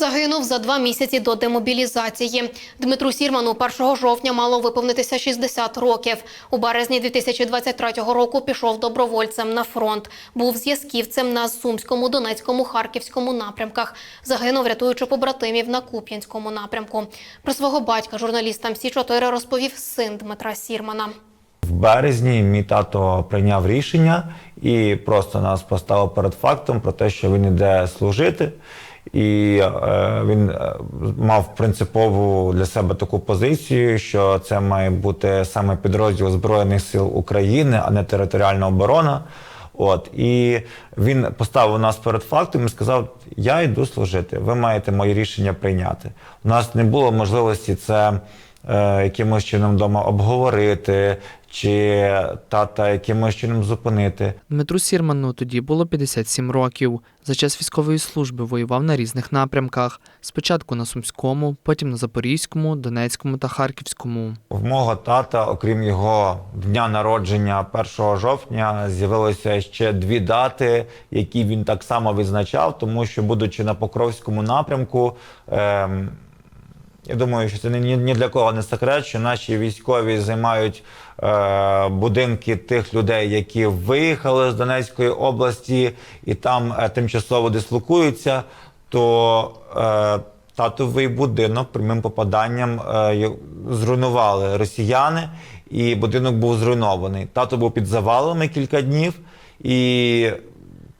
Загинув за два місяці до демобілізації. Дмитру Сірману 1 жовтня мало виповнитися 60 років. У березні 2023 року пішов добровольцем на фронт. Був зв'язківцем на Сумському, Донецькому, Харківському напрямках. Загинув, рятуючи побратимів на Куп'янському напрямку. Про свого батька журналістам Сі 4 розповів син Дмитра Сірмана. В березні мій тато прийняв рішення і просто нас поставив перед фактом про те, що він іде служити. І е, він е, мав принципову для себе таку позицію, що це має бути саме підрозділ Збройних сил України, а не територіальна оборона. От і він поставив нас перед фактом і сказав: Я йду служити. Ви маєте моє рішення прийняти. У нас не було можливості це якимось чином вдома обговорити, чи тата якимось чином зупинити. Дмитру Сірману тоді було 57 років. За час військової служби воював на різних напрямках: спочатку на Сумському, потім на Запорізькому, Донецькому та Харківському. В мого тата, окрім його дня народження 1 жовтня, з'явилося ще дві дати, які він так само відзначав, тому що, будучи на Покровському напрямку, ем, я думаю, що це ні, для кого не секрет, що наші військові займають е, будинки тих людей, які виїхали з Донецької області і там е, тимчасово дислокуються, то е, татовий будинок прямим попаданням е, зруйнували росіяни, і будинок був зруйнований. Тато був під завалами кілька днів, і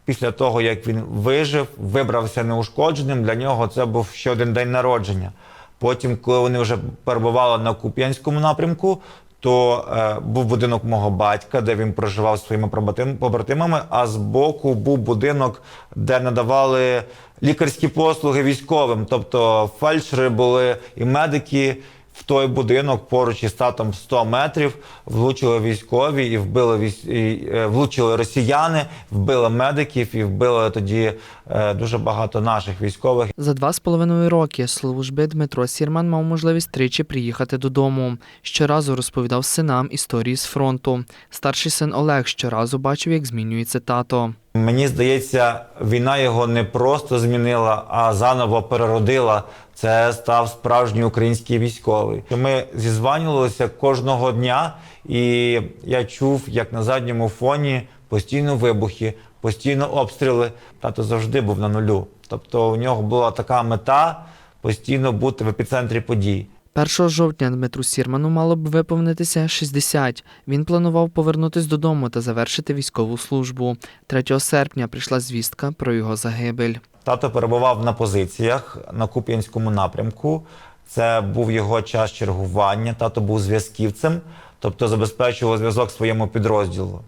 після того, як він вижив, вибрався неушкодженим, для нього це був ще один день народження. Потім, коли вони вже перебували на Куп'янському напрямку, то е, був будинок мого батька, де він проживав зі своїми побратим- побратимами, а збоку був будинок, де надавали лікарські послуги військовим. Тобто фельдшери були і медики. В той будинок поруч із татом 100 метрів влучили військові і вбили військ... і, е, влучили росіяни, вбили медиків і вбили тоді е, дуже багато наших військових. За два з половиною роки служби Дмитро Сірман мав можливість тричі приїхати додому. Щоразу розповідав синам історії з фронту. Старший син Олег щоразу бачив, як змінюється тато. Мені здається, війна його не просто змінила, а заново переродила. Це став справжній український військовий. Ми зізванювалися кожного дня, і я чув, як на задньому фоні постійно вибухи, постійно обстріли. Тато завжди був на нулю. Тобто у нього була така мета постійно бути в епіцентрі подій. 1 жовтня Дмитру Сірману мало б виповнитися 60. Він планував повернутись додому та завершити військову службу. 3 серпня прийшла звістка про його загибель. Тато перебував на позиціях на Куп'янському напрямку. Це був його час чергування. Тато був зв'язківцем, тобто забезпечував зв'язок своєму підрозділу.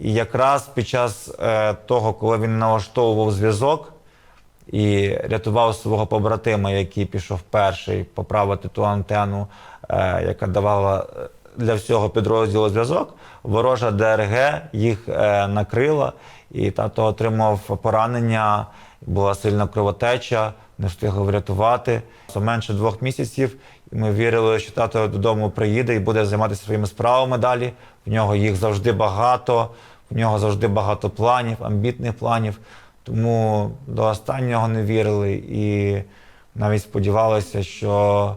І якраз під час е, того, коли він налаштовував зв'язок і рятував свого побратима, який пішов перший поправити ту антенну, е, яка давала е, для всього підрозділу зв'язок, ворожа ДРГ їх е, накрила, і тато отримав поранення, була сильна кровотеча, не встигли врятувати. Менше двох місяців ми вірили, що тато додому приїде і буде займатися своїми справами далі. В нього їх завжди багато, в нього завжди багато планів, амбітних планів. Тому до останнього не вірили і навіть сподівалися, що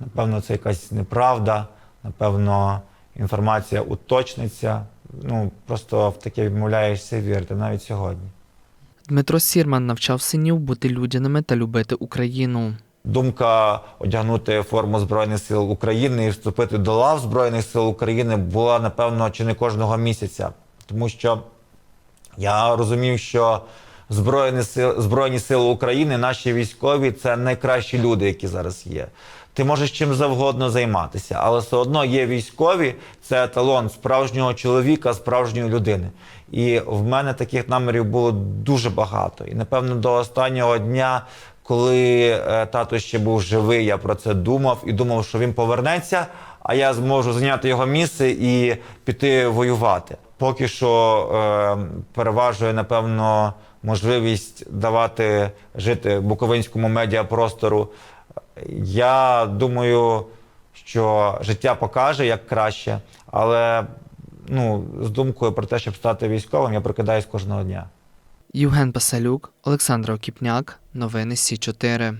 напевно це якась неправда, напевно, інформація уточниться. Ну просто в таке відмовляєшся вірити навіть сьогодні. Дмитро Сірман навчав синів бути людяними та любити Україну. Думка одягнути форму Збройних сил України і вступити до лав Збройних сил України була, напевно, чи не кожного місяця. Тому що я розумів, що Збройні сили, Збройні сили України, наші військові це найкращі люди, які зараз є. Ти можеш чим завгодно займатися, але все одно є військові, це еталон справжнього чоловіка, справжньої людини. І в мене таких намірів було дуже багато. І напевно до останнього дня, коли е, тато ще був живий, я про це думав і думав, що він повернеться, а я зможу зайняти його місце і піти воювати. Поки що е, переважує, напевно, можливість давати жити буковинському медіапростору. Я думаю, що життя покаже як краще, але ну, з думкою про те, щоб стати військовим, я прокидаюсь кожного дня. Євген Пасалюк, Олександр Окіпняк. Новини Сі 4